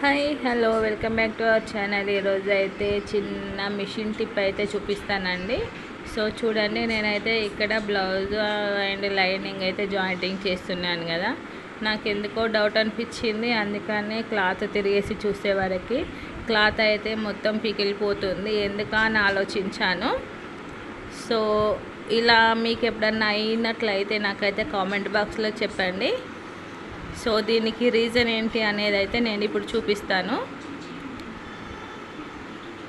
Hi hello welcome back to our channel. ఈరోజు అయితే చిన్న మిషన్ టిప్ అయితే చూపిస్తానండి. సో చూడండి నేనైతే ఇక్కడ బ్లౌజ్ అండ్ లైనింగ్ అయితే జాయింటింగ్ చేస్తున్నాను కదా. నాకు ఎందుకో డౌట్ అనిపించింది అందుకనే క్లాత్ తిరిగేసి చూసే వరకు. క్లాత్ అయితే మొత్తం పికిలిపోతుంది ఎందుకా అని ఆలోచించాను. సో ఇలా మీకు ఎప్పుడన్నా అయినట్లయితే నాకైతే కామెంట్ బాక్స్లో చెప్పండి. సో దీనికి రీజన్ ఏంటి అనేది అయితే నేను ఇప్పుడు చూపిస్తాను.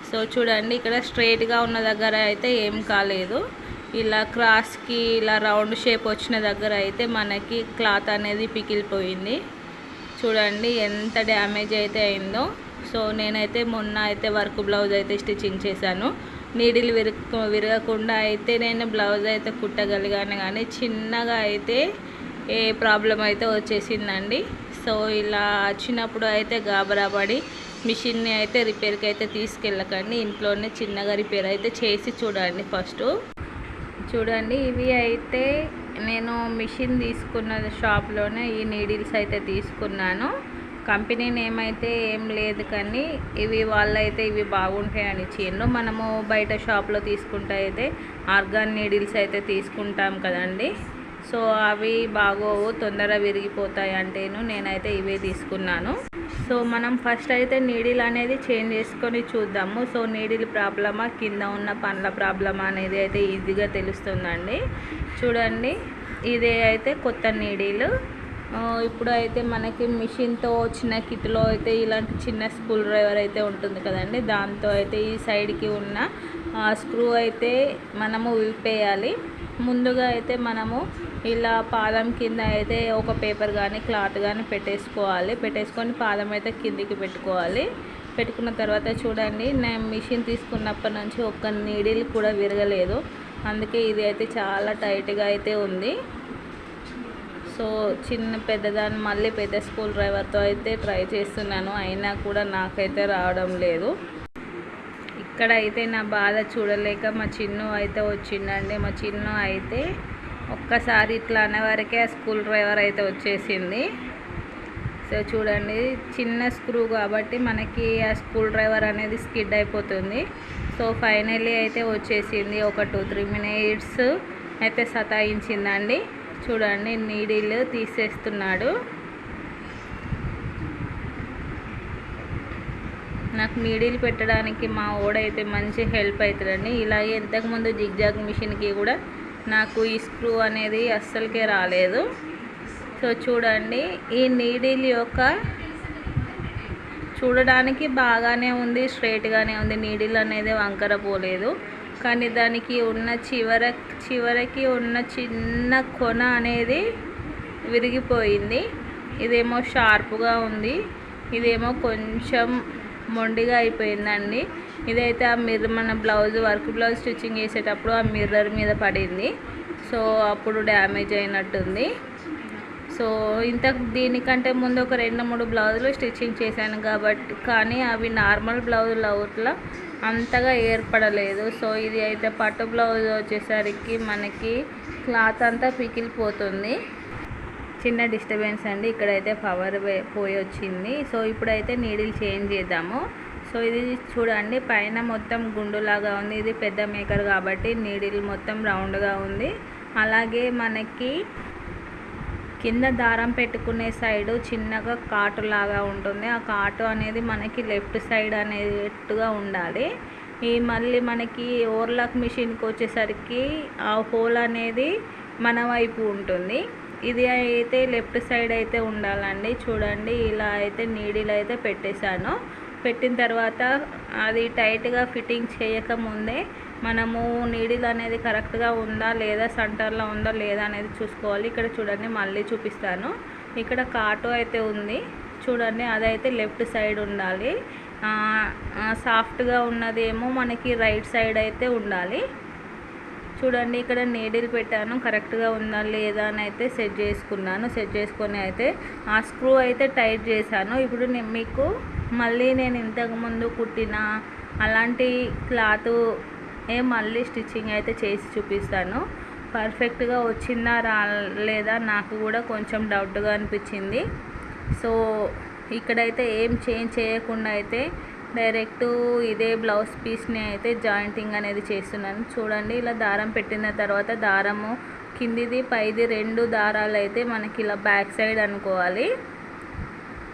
సో చూడండి ఇక్కడ స్ట్రైట్గా ఉన్న దగ్గర అయితే ఏం కాలేదు. ఇలా క్రాస్కి ఇలా రౌండ్ షేప్ వచ్చిన దగ్గర అయితే మనకి క్లాత్ అనేది పికిలిపోయింది. చూడండి ఎంత డ్యామేజ్ అయితే అయిందో. సో నేనైతే మొన్న అయితే వర్క్ బ్లౌజ్ అయితే స్టిచ్చింగ్ చేశాను. నీడిల్ విరగ విరగకుండా అయితే నేను బ్లౌజ్ అయితే కుట్టగలిగాను. కానీ చిన్నగా అయితే ఏ ప్రాబ్లం అయితే వచ్చేసిందండి. సో ఇలా వచ్చినప్పుడు అయితే గాబరా పడి మిషన్ని అయితే రిపేర్కి అయితే తీసుకెళ్ళకండి. ఇంట్లోనే చిన్నగా రిపేర్ అయితే చేసి చూడండి ఫస్ట్. చూడండి ఇవి అయితే నేను మిషన్ తీసుకున్న షాప్లోనే ఈ నీడిల్స్ అయితే తీసుకున్నాను. కంపెనీ నేమ్ అయితే ఏం లేదు కానీ ఇవి వాళ్ళైతే ఇవి బాగుంటాయని ఇచ్చిండ్రు. మనము బయట షాప్లో తీసుకుంటే అయితే ఆర్గాన్ నీడిల్స్ అయితే తీసుకుంటాం కదండి. సో అవి బాగోవు తొందరగా విరిగిపోతాయి అంటేను నేనైతే ఇవే తీసుకున్నాను. సో మనం ఫస్ట్ అయితే నీడిల్ అనేది చేంజ్ చేసుకొని చూద్దాము. సో నీడిల్ ప్రాబ్లమా కింద ఉన్న పండ్ల ప్రాబ్లమా అనేది అయితే ఈజీగా తెలుస్తుందండి. చూడండి ఇదే అయితే కొత్త నీడిల్. ఇప్పుడు అయితే మనకి మిషన్తో వచ్చిన కిట్లో అయితే ఇలాంటి చిన్న స్క్రూ డ్రైవర్ అయితే ఉంటుంది కదండి. దాంతో అయితే ఈ సైడ్కి ఉన్న స్క్రూ అయితే మనము విప్పేయాలి. ముందుగా అయితే మనము ఇలా పాదం కింద అయితే ఒక పేపర్ కానీ క్లాత్ కానీ పెట్టేసుకోవాలి. పెట్టేసుకొని పాదం అయితే కిందికి పెట్టుకోవాలి. పెట్టుకున్న తర్వాత చూడండి నేను మిషన్ తీసుకున్నప్పటి నుంచి ఒక్క నీడిల్ కూడా విరగలేదు. అందుకే ఇది అయితే చాలా టైట్గా అయితే ఉంది. సో చిన్న పెద్దదాన్ని మళ్ళీ పెద్ద స్కూల్ డ్రైవర్తో అయితే ట్రై చేస్తున్నాను. అయినా కూడా నాకైతే రావడం లేదు. ఇక్కడ అయితే నా బాధ చూడలేక మా చిన్ను అయితే వచ్చిందండి. మా చిన్ను అయితే ఒక్కసారి ఇట్లా అనేవారికే ఆ స్కూల్ డ్రైవర్ అయితే వచ్చేసింది. సో చూడండి చిన్న స్క్రూ కాబట్టి మనకి ఆ స్కూల్ డ్రైవర్ అనేది స్కిడ్ అయిపోతుంది. సో ఫైనల్లీ అయితే వచ్చేసింది ఒక టూ త్రీ మినిట్స్ అయితే సతాయించిందండి. చూడండి నీడిల్ తీసేస్తున్నాడు. నాకు నీడిల్ పెట్టడానికి మా ఓడైతే మంచి హెల్ప్ అవుతుందండి ఇలాగే ఇంతకుముందు జిగ్జాగ్ మిషన్కి కూడా నాకు ఈ స్క్రూ అనేది అస్సలకే రాలేదు. సో చూడండి ఈ నీడిల్ యొక్క చూడడానికి బాగానే ఉంది స్ట్రైట్గానే ఉంది. నీడిల్ అనేది వంకర పోలేదు. కానీ దానికి ఉన్న చివర చివరికి ఉన్న చిన్న కొన అనేది విరిగిపోయింది. ఇదేమో షార్ప్గా ఉంది. ఇదేమో కొంచెం మొండిగా అయిపోయిందండి. ఇదైతే ఆ మిర్రర్ మన బ్లౌజ్ వర్క్ బ్లౌజ్ స్టిచ్చింగ్ చేసేటప్పుడు ఆ మిర్రర్ మీద పడింది. సో అప్పుడు డ్యామేజ్ అయినట్టుంది. సో ఇంత దీనికంటే ముందు ఒక రెండు మూడు బ్లౌజులు స్టిచ్చింగ్ చేశాను కాబట్టి కానీ అవి నార్మల్ బ్లౌజులు అవుట్లా అంతగా ఏర్పడలేదు. సో ఇది అయితే పట్టు బ్లౌజ్ వచ్చేసరికి మనకి క్లాత్ అంతా పికిలిపోతుంది. చిన్న డిస్టర్బెన్స్ అండి. ఇక్కడైతే పవర్ పోయి వచ్చింది సో ఇప్పుడైతే నీడిల్ చేంజ్ చేద్దాము. సో ఇది చూడండి పైన మొత్తం గుండులాగా ఉంది. ఇది పెద్ద మేకర్ కాబట్టి నీడిల్ మొత్తం రౌండ్గా ఉంది. అలాగే మనకి కింద దారం పెట్టుకునే సైడు చిన్నగా కాటు లాగా ఉంటుంది. ఆ కాటు అనేది మనకి లెఫ్ట్ సైడ్ అనేట్టుగా ఉండాలి. ఈ మళ్ళీ మనకి ఓవర్లాక్ మిషన్కి వచ్చేసరికి ఆ హోల్ అనేది మన వైపు ఉంటుంది. ఇది అయితే లెఫ్ట్ సైడ్ అయితే ఉండాలండి. చూడండి ఇలా అయితే నీడిల్ అయితే పెట్టేశాను. పెట్టిన తర్వాత అది టైట్గా ఫిట్టింగ్ చేయకముందే మనము నీడిల్ అనేది కరెక్ట్గా ఉందా లేదా సెంటర్లో ఉందా లేదా అనేది చూసుకోవాలి. ఇక్కడ చూడండి మళ్ళీ చూపిస్తాను. ఇక్కడ కాటు అయితే ఉంది. చూడండి అదైతే లెఫ్ట్ సైడ్ ఉండాలి. సాఫ్ట్గా ఉన్నదేమో మనకి రైట్ సైడ్ అయితే ఉండాలి. చూడండి ఇక్కడ నీడిల్ పెట్టాను. కరెక్ట్గా ఉందా లేదా అని అయితే సెట్ చేసుకున్నాను. సెట్ చేసుకొని అయితే ఆ స్క్రూ అయితే టైట్ చేశాను. ఇప్పుడు నేను మీకు మళ్ళీ నేను ఇంతకుముందు కుట్టిన అలాంటి క్లాత్ ఏ మళ్ళీ స్టిచ్చింగ్ అయితే చేసి చూపిస్తాను. పర్ఫెక్ట్గా వచ్చిందా రా లేదా నాకు కూడా కొంచెం డౌట్గా అనిపించింది. సో ఇక్కడైతే ఏం చేంజ్ చేయకుండా అయితే డైరెక్ట్ ఇదే బ్లౌజ్ పీస్ని అయితే జాయింటింగ్ అనేది చేస్తున్నాను. చూడండి ఇలా దారం పెట్టిన తర్వాత దారము కిందిది పైది రెండు దారాలు అయితే మనకి ఇలా బ్యాక్ సైడ్ అనుకోవాలి.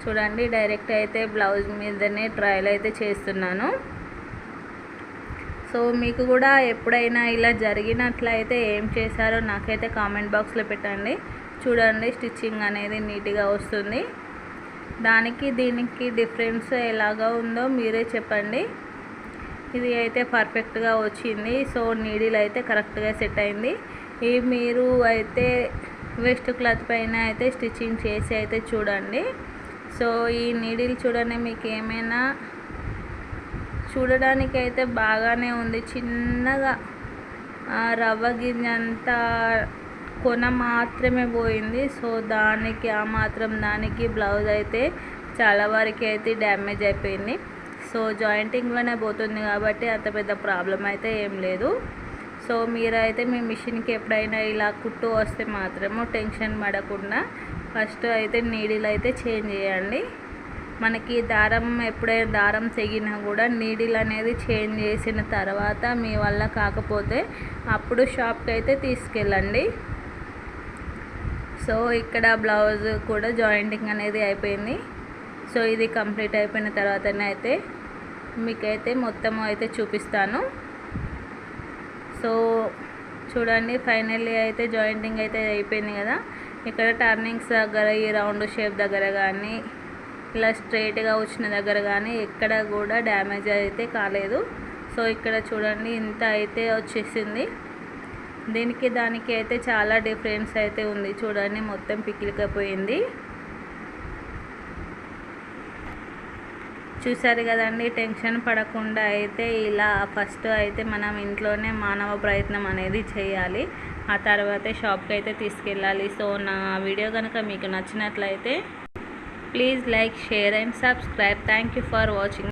చూడండి డైరెక్ట్ అయితే బ్లౌజ్ మీదనే ట్రయల్ అయితే చేస్తున్నాను. సో మీకు కూడా ఎప్పుడైనా ఇలా జరిగినట్లయితే ఏం చేశారో నాకైతే కామెంట్ బాక్స్లో పెట్టండి. చూడండి స్టిచ్చింగ్ అనేది నీట్గా వస్తుంది. దానికి దీనికి డిఫరెన్స్ ఎలాగా ఉందో మీరే చెప్పండి. ఇది అయితే పర్ఫెక్ట్గా వచ్చింది. సో నీడిల్ అయితే కరెక్ట్గా సెట్ అయింది. ఈ మీరు అయితే వెస్ట్ క్లాత్ పైన అయితే స్టిచ్చింగ్ చేసి అయితే చూడండి. సో ఈ నీడిల్ చూడండి మీకు ఏమైనా చూడడానికి అయితే బాగానే ఉంది. చిన్నగా రవ్వ గింజంత కొన మాత్రమే పోయింది. సో దానికి ఆ మాత్రం దానికి బ్లౌజ్ అయితే చాలా వరకు అయితే డ్యామేజ్ అయిపోయింది. సో జాయింటింగ్లోనే పోతుంది కాబట్టి అంత పెద్ద ప్రాబ్లం అయితే ఏం లేదు. సో మీరైతే మీ మిషన్కి ఎప్పుడైనా ఇలా కుట్టు వస్తే మాత్రము టెన్షన్ పడకుండా ఫస్ట్ అయితే నీడిల్ అయితే చేంజ్ చేయండి. మనకి దారం ఎప్పుడైనా దారం తెగినా కూడా నీడిల్ అనేది చేంజ్ చేసిన తర్వాత మీ వల్ల కాకపోతే అప్పుడు షాప్కి అయితే తీసుకెళ్ళండి. సో ఇక్కడ బ్లౌజ్ కూడా జాయింటింగ్ అనేది అయిపోయింది. సో ఇది కంప్లీట్ అయిపోయిన తర్వాతనే అయితే మీకైతే మొత్తం అయితే చూపిస్తాను. సో చూడండి ఫైనల్లీ అయితే జాయింటింగ్ అయితే అయిపోయింది కదా. ఇక్కడ టర్నింగ్స్ దగ్గర ఈ రౌండ్ షేప్ దగ్గర కానీ ఇలా స్ట్రైట్గా వచ్చిన దగ్గర కానీ ఎక్కడ కూడా డ్యామేజ్ అయితే కాలేదు. సో ఇక్కడ చూడండి ఇంత అయితే వచ్చేసింది. దీనికి దానికి అయితే చాలా డిఫరెన్స్ అయితే ఉంది. చూడండి మొత్తం పికిలికపోయింది చూసారు కదండి టెన్షన్ పడకుండా అయితే ఇలా ఫస్ట్ అయితే మనం ఇంట్లోనే మానవ ప్రయత్నం అనేది చేయాలి. ఆ తర్వాతే షాప్కి అయితే తీసుకెళ్ళాలి. సో నా వీడియో కనుక మీకు నచ్చినట్లయితే please like share and subscribe. Thank you for watching.